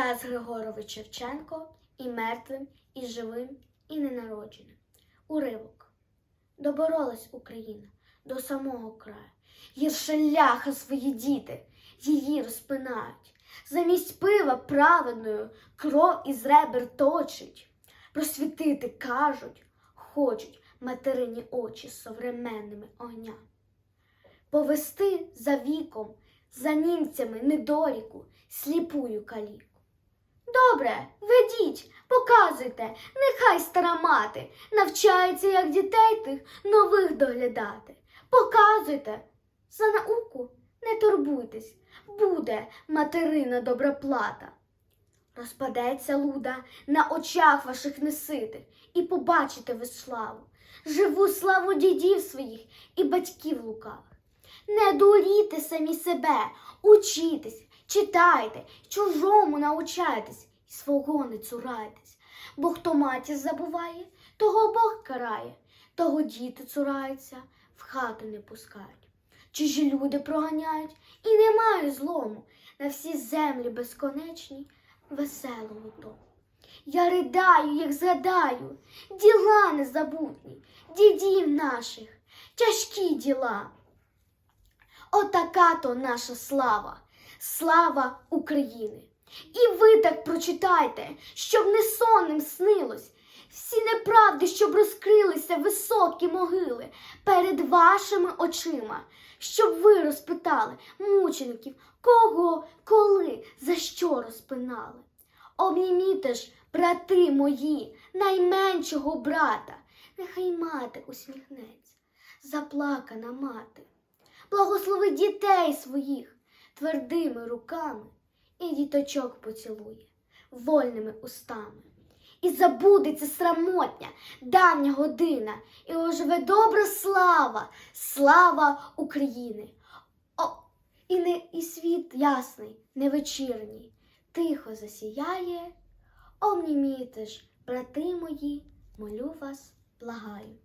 Тарас Григорович Шевченко і мертвим, і живим, і ненародженим. Уривок. Доборолась Україна до самого краю. Гірше ляха свої діти її розпинають. Замість пива праведною кров із ребер точить. Просвітити кажуть, хочуть материні очі современними огнями. Повести за віком, за німцями недоліку, сліпую каліку. Добре, ведіть, показуйте, нехай стара мати навчається, як дітей тих нових доглядати. Показуйте, за науку не турбуйтесь, буде материна добра плата. Розпадеться луда на очах ваших неситих, і побачите ви славу, живу славу дідів своїх і батьків лукавих. Не дуріте самі себе, учітесь, читайте, чужому научайтесь свого не цурайтесь. Бо хто матір забуває, того Бог карає, того діти цураються, в хату не пускають. Чужі люди проганяють і немає злому на всі землі безконечні веселому тому. Я ридаю, як згадаю, діла незабутні, дідів наших, тяжкі діла. Отака то наша слава, слава України. І ви так прочитайте, щоб не сонним снилось. Всі неправди, щоб розкрилися високі могили перед вашими очима, щоб ви розпитали мучеників, кого, коли, за що розпинали. Обніміте ж, брати мої, найменшого брата, нехай мати усміхнеться, заплакана мати. Благослови дітей своїх твердими руками і діточок поцілує вольними устами. І забудеться срамотня, давня година, і оживе добра слава, слава України. О, і, не, і світ ясний, невечірній, тихо засіяє. Обніміте ж, брати мої, молю вас, благаю.